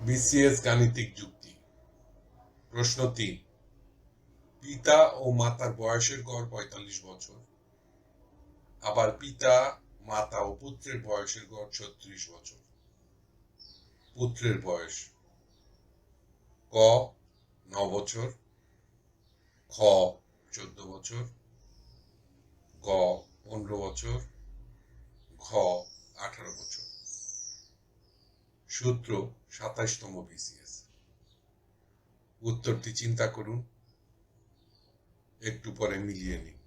BCS গাণিতিক যুক্তি। প্রশ্ন তিন, পিতা ও মাতার বয়সের গড় পঁয়তাল্লিশ বছর। আবার পিতা, মাতা ও পুত্রের বয়সের গড় ছত্রিশ বছর। পুত্রের বয়স ক, ন বছর। খ, চোদ্দ বছর। গ, পনেরো বছর। ঘ, আঠারো বছর। সূত্র সাতাশতম বিসিএস উত্তরটি চিন্তা করুন। একটু পরে মিলিয়ে নিন।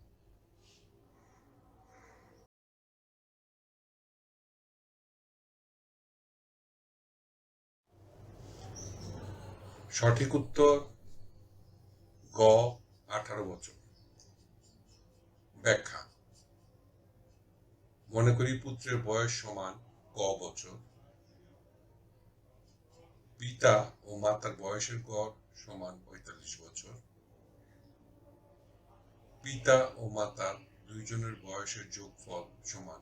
সঠিক উত্তর, গ, আঠারো বছর। ব্যাখ্যা। মনে করি পুত্রের বয়স সমান ক বছর। পিতা ও মাতার বয়সের গড় সমান পঁয়তাল্লিশ বছর। পিতা ও মাতার দুইজনের বয়সের যোগফল সমান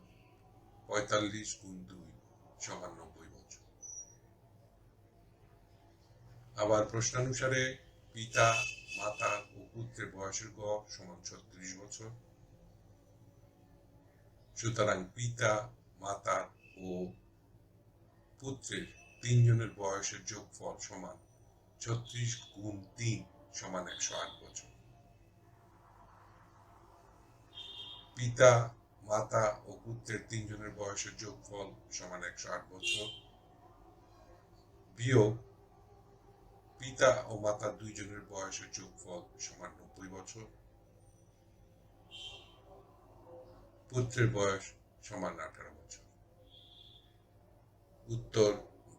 পঁয়তাল্লিশ গুণ দুই, সমান নব্বই বছর। আবার প্রশ্নানুসারে পিতা, মাতা ও পুত্রের বয়সের গড় সমান ছত্রিশ বছর। সুতরাং পিতা, মাতা ও পুত্রের তিনজনের বয়সের যোগফল সমান ছত্রিশ গুণ তিন সমান একশো আট বছর। পিতা, মাতা ও পুত্রের তিনজনের বয়সের যোগফল সমান একশো আট বছর। বিয়োগ, পিতা ও মাতা দুইজনের বয়সের যোগফল সমান নব্বই বছর। পুত্রের বয়স সমান আঠারো বছর। উত্তর